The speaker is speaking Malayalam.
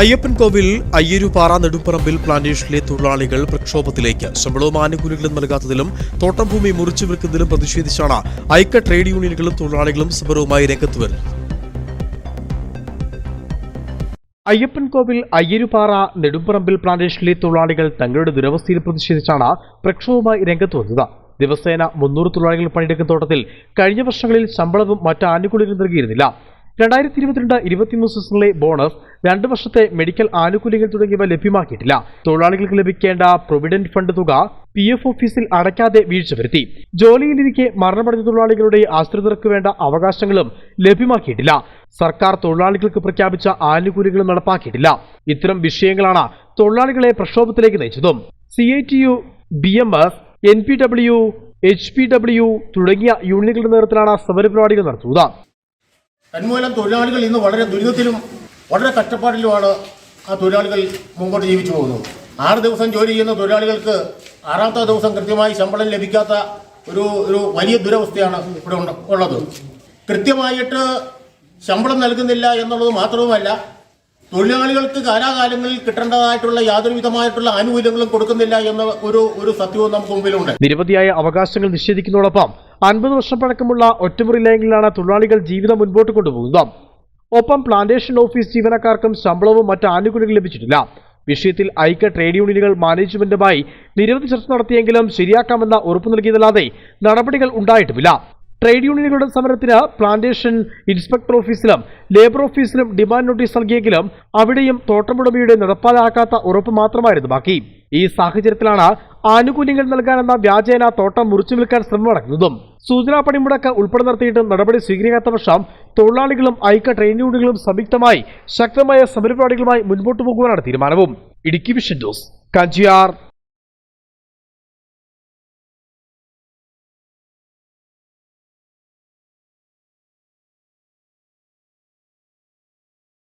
അയ്യപ്പൻകോവിൽ അയ്യരുപാറ നെടുമ്പറമ്പിൽ പ്ലാന്റേഷനിലെ തൊഴിലാളികൾ പ്രക്ഷോഭത്തിലേക്ക്. ശമ്പളവും ആനുകൂല്യങ്ങളും നൽകാത്തതിലും തോട്ടം ഭൂമി മുറിച്ചു വിൽക്കുന്നതിലും പ്രതിഷേധിച്ചാണ് ഐക്യ ട്രേഡ് യൂണിയനുകളും തൊഴിലാളികളും സമരവുമായി രംഗത്ത് വരുന്നത് അയ്യപ്പൻകോവിൽ അയ്യരുപാറ നെടുമ്പറമ്പിൽ പ്ലാന്റേഷനിലെ തൊഴിലാളികൾ തങ്ങളുടെ ദുരവസ്ഥയിൽ പ്രതിഷേധിച്ചാണ് പ്രക്ഷോഭവുമായി രംഗത്ത് വന്നത് ദിവസേന മുന്നൂറ് തൊഴിലാളികൾ പണിയെടുക്കുന്ന തോട്ടത്തിൽ കഴിഞ്ഞ വർഷങ്ങളിൽ ശമ്പളവും മറ്റ് ആനുകൂല്യങ്ങളും നൽകിയിരുന്നില്ല. രണ്ടായിരത്തി ഇരുപത്തിരണ്ട് ഇരുപത്തിമൂന്ന് സീസണിലെ ബോണസ് രണ്ട് വർഷത്തെ മെഡിക്കൽ ആനുകൂല്യങ്ങൾ തുടങ്ങിയവ ലഭ്യമാക്കിയിട്ടില്ല. തൊഴിലാളികൾക്ക് ലഭിക്കേണ്ട പ്രൊവിഡന്റ് ഫണ്ട് തുക പി എഫ് ഓഫീസിൽ അടയ്ക്കാതെ വീഴ്ച വരുത്തി. ജോലിയിലിരിക്കെ മരണമടഞ്ഞ തൊഴിലാളികളുടെ ആശ്രിതർക്ക് വേണ്ട അവകാശങ്ങളും ലഭ്യമാക്കിയിട്ടില്ല. സർക്കാർ തൊഴിലാളികൾക്ക് പ്രഖ്യാപിച്ച ആനുകൂല്യങ്ങളും നടപ്പാക്കിയിട്ടില്ല. ഇത്തരം വിഷയങ്ങളാണ് തൊഴിലാളികളെ പ്രക്ഷോഭത്തിലേക്ക് നയിച്ചതും. C I T U B M S N P W H P W തുടങ്ങിയ യൂണിയനുകളുടെ നേതൃത്വത്തിലാണ് സമരപരിപാടികൾ നടത്തുന്നത്. തന്മൂലം തൊഴിലാളികൾ ഇന്ന് വളരെ ദുരിതത്തിലും വളരെ കഷ്ടപ്പാടിലുമാണ് ആ തൊഴിലാളികൾ മുമ്പോട്ട് ജീവിച്ചു പോകുന്നത്. ആറ് ദിവസം ജോലി ചെയ്യുന്ന തൊഴിലാളികൾക്ക് ആറാമത്തെ ദിവസം കൃത്യമായി ശമ്പളം ലഭിക്കാത്ത ഒരു ഒരു വലിയ ദുരവസ്ഥയാണ് ഇവിടെ ഉള്ളത്. കൃത്യമായിട്ട് ശമ്പളം നൽകുന്നില്ല എന്നുള്ളത് മാത്രവുമല്ല തൊഴിലാളികൾക്ക് കാലാകാലങ്ങളിൽ കിട്ടേണ്ടതായിട്ടുള്ള യാതൊരുവിധമായിട്ടുള്ള ആനുകൂല്യങ്ങളും കൊടുക്കുന്നില്ല എന്ന ഒരു ഒരു സത്യവും നമുക്ക് മുമ്പിലുണ്ട്. നിരവധിയായ അവകാശങ്ങൾ നിഷേധിക്കുന്നതോടൊപ്പം അൻപത് വർഷം പഴക്കമുള്ള ഒറ്റമുറി ലയങ്ങളിലാണ് തൊഴിലാളികൾ ജീവിതം മുൻപോട്ട് കൊണ്ടുപോകുന്നത്. ഒപ്പം പ്ലാന്റേഷൻ ഓഫീസ് ജീവനക്കാർക്കും ശമ്പളവും മറ്റ് ആനുകൂല്യങ്ങൾ ലഭിച്ചിട്ടില്ല. വിഷയത്തിൽ ഐക്യ ട്രേഡ് യൂണിയനുകൾ മാനേജ്മെന്റുമായി നിരവധി ചർച്ച നടത്തിയെങ്കിലും ശരിയാക്കാമെന്ന ഉറപ്പ് നൽകിയതല്ലാതെ നടപടികൾ ഉണ്ടായിട്ടുമില്ല. ട്രേഡ് യൂണിയനുകളുടെ സമരത്തിന് പ്ലാന്റേഷൻ ഇൻസ്പെക്ടർ ഓഫീസിലും ലേബർ ഓഫീസിലും ഡിമാൻഡ് നോട്ടീസ് നൽകിയെങ്കിലും അവിടെയും തോട്ടമുടമയുടെ നടപ്പാലാക്കാത്ത ഉറപ്പ് മാത്രമായിരുന്നു ബാക്കി. ഈ സാഹചര്യത്തിലാണ് ആനുകൂല്യങ്ങൾ നൽകാനെന്ന വ്യാജേന തോട്ടം മുറിച്ചു വിൽക്കാൻ ശ്രമം നടക്കുന്നതും സൂചനാ പണിമുടക്ക് ഉൾപ്പെടെ നടത്തിയിട്ടും നടപടി സ്വീകരിക്കാത്ത പക്ഷം തൊഴിലാളികളും ഐക്യ ട്രേഡ് യൂണിയനുകളും സംയുക്തമായി ശക്തമായ സമരപരിപാടികളുമായി മുൻപോട്ട് പോകുവാനാണ് തീരുമാനവും. Idukki vision news Kanchiyar.